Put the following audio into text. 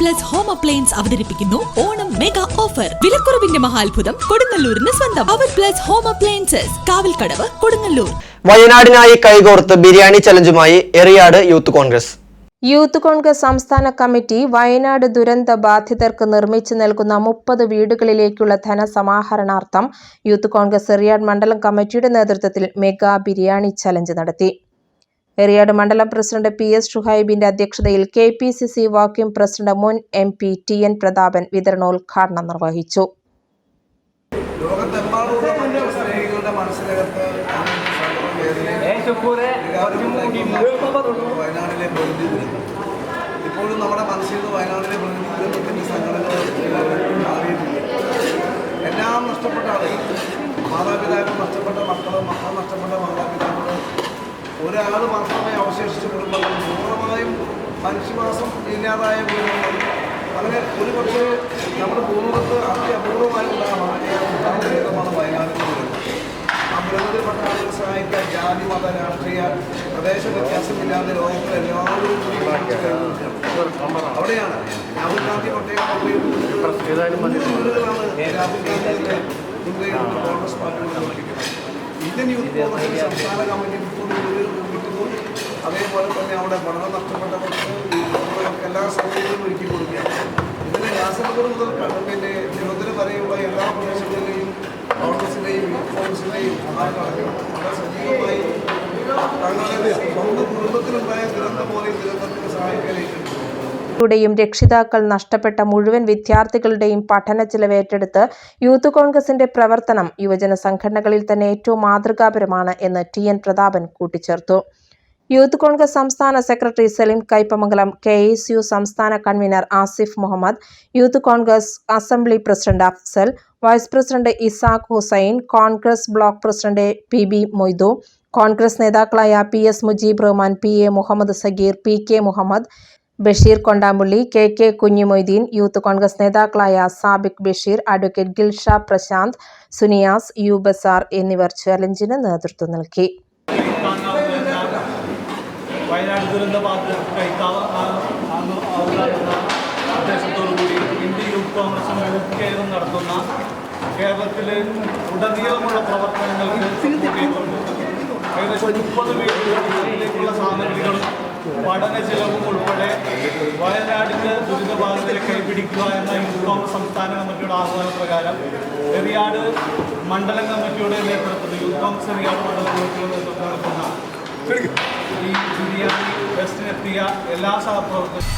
Plus home appliance അവതരിപ്പിക്കുന്നു Onam mega offer. വിലക്കുറവിന്റെ മഹാത്ഭുതം കൊടുങ്ങല്ലൂരിന് സ്വന്തം. അവർ plus home appliances Kavalkadavu Kodungallur. വയനാടിനായി കൈകോർത്ത് biryani ചലഞ്ചുമായി Eriyad youth Congress. Youth Congress സംസ്ഥാന കമ്മിറ്റി വയനാട് ദുരന്ത ബാധിതർക്ക് നിർമ്മിച്ചു നൽകുന്ന മുപ്പത് വീടുകളിലേക്കുള്ള ധനസമാഹരണാർത്ഥം യൂത്ത് കോൺഗ്രസ് എറിയാട് മണ്ഡലം കമ്മിറ്റിയുടെ നേതൃത്വത്തിൽ മെഗാ ബിരിയാണി ചലഞ്ച് നടത്തി. എറിയാട് മണ്ഡലം പ്രസിഡന്റ് പി എസ് ഷുഹൈബിന്റെ അധ്യക്ഷതയിൽ കെ പി സി സി വാക്യം പ്രസിഡന്റ് മുൻ M P T N Prathapan വിതരണോദ്ഘാടനം നിർവഹിച്ചു. ഇപ്പോഴും നമ്മുടെ മനസ്സിൽ നിന്ന് വയനാടിലെ സങ്കടങ്ങൾ മാറിയിട്ടില്ല. എല്ലാം നഷ്ടപ്പെട്ട ആളുകൾ മാതാപിതാക്കൾ നഷ്ടപ്പെട്ട മക്കളും മക്കൾ നഷ്ടപ്പെട്ട മാതാപിതാക്കൾ ഒരാൾ മാത്രമേ അവശേഷിച്ച കുടുംബങ്ങൾ പൂർണമായും മനുഷ്യവാസം ഇല്ലാതായ കുടുംബങ്ങൾ അങ്ങനെ ഒരു പക്ഷേ നമ്മുടെ ഭൂമുഖത്ത് അത്യപൂർവമായി ഉണ്ടാകുന്ന ദുരന്തമാണ് വയനാട്ടിൽ ആ ദുരന്തത്തിൽപ്പെട്ട ആളുകൾ സഹായിക്കാൻ ജാതി മത രാഷ്ട്രീയ പ്രദേശ വ്യത്യാസമില്ലാതെ എല്ലാവരും കാണിച്ചു അവിടെയാണ് രാഹുൽ ഗാന്ധി പ്രത്യേക രാഹുൽ ഗാന്ധിയുടെ ഇന്ത്യൻ യൂത്ത് കോൺഗ്രസ് സംസ്ഥാന കമ്മിറ്റി മുപ്പത് അതേപോലെ തന്നെ അവിടെ പഠനം നഷ്ടപ്പെട്ടവർക്ക് എല്ലാ സൗകര്യങ്ങളും ഒരുക്കി കൊടുക്കുക ഇതിന് കാസർഗോഡ് മുതൽ പിന്നെ തിരുവനന്തപുരം വരെയുള്ള എല്ലാ പ്രദേശങ്ങളിലെയും കോൺഗ്രസിന്റെയും യൂത്ത് കോൺഗ്രസിന്റെയും വളരെ സജീവമായി യുടെയും രക്ഷിതാക്കൾ നഷ്ടപ്പെട്ട മുഴുവൻ വിദ്യാർത്ഥികളുടെയും പഠന ചിലവേറ്റെടുത്ത് യൂത്ത് കോൺഗ്രസിന്റെ പ്രവർത്തനം യുവജന സംഘടനകളിൽ തന്നെ ഏറ്റവും മാതൃകാപരമാണ് എന്ന് ടി എൻ പ്രതാപൻ കൂട്ടിച്ചേർത്തു. യൂത്ത് കോൺഗ്രസ് സംസ്ഥാന secretary Salim Kaipamangalam K A C U സംസ്ഥാന convenor Asif Muhammad youth Congress assembly president Afsal vice president Ishaq Hussain Congress block president P B Moidu Congress നേതാക്കളായ P S Mujeeb Rahman P A Muhammad Sageer P K Muhammad Basheer Kondampully K K Kunhimoideen youth Congress നേതാക്കളായ Sabik Basheer advocate Gilsha Prashant Suniyas U Bazar എന്നിവർ ചലഞ്ചിന് നേതൃത്വം നൽകി വയനാട് ദുരന്ത ഉദ്ദേശത്തോടുകൂടി India youth കോൺഗ്രസും youth കെയറും നടത്തുന്ന കേരളത്തിലെ ഉടനീളമുള്ള ചെയ്തുകൊണ്ട് ഏകദേശം മുപ്പത് വീടുകളിലേക്കുള്ള സാമഗ്രികളും പഠന ചെലവും ഉൾപ്പെടെ വയനാടിന്റെ ദുരിതബാധിതരെ കൈപിടിക്കുക എന്ന യൂത്ത് സംസ്ഥാന കമ്മിറ്റിയുടെ ആഹ്വാന പ്രകാരം എറിയാട് മണ്ഡലം കമ്മിറ്റിയുടെ നേതൃത്വത്തിൽ യൂത്ത് കോൺഗ്രസ് എറിയാട് മണ്ഡലം കമ്മിറ്റിയുടെ നേതൃത്വം നടത്തുന്ന ഈ ബിരിയാണി ഫെസ്റ്റിനെത്തിയ എല്ലാ സഹപ്രവർത്തകരും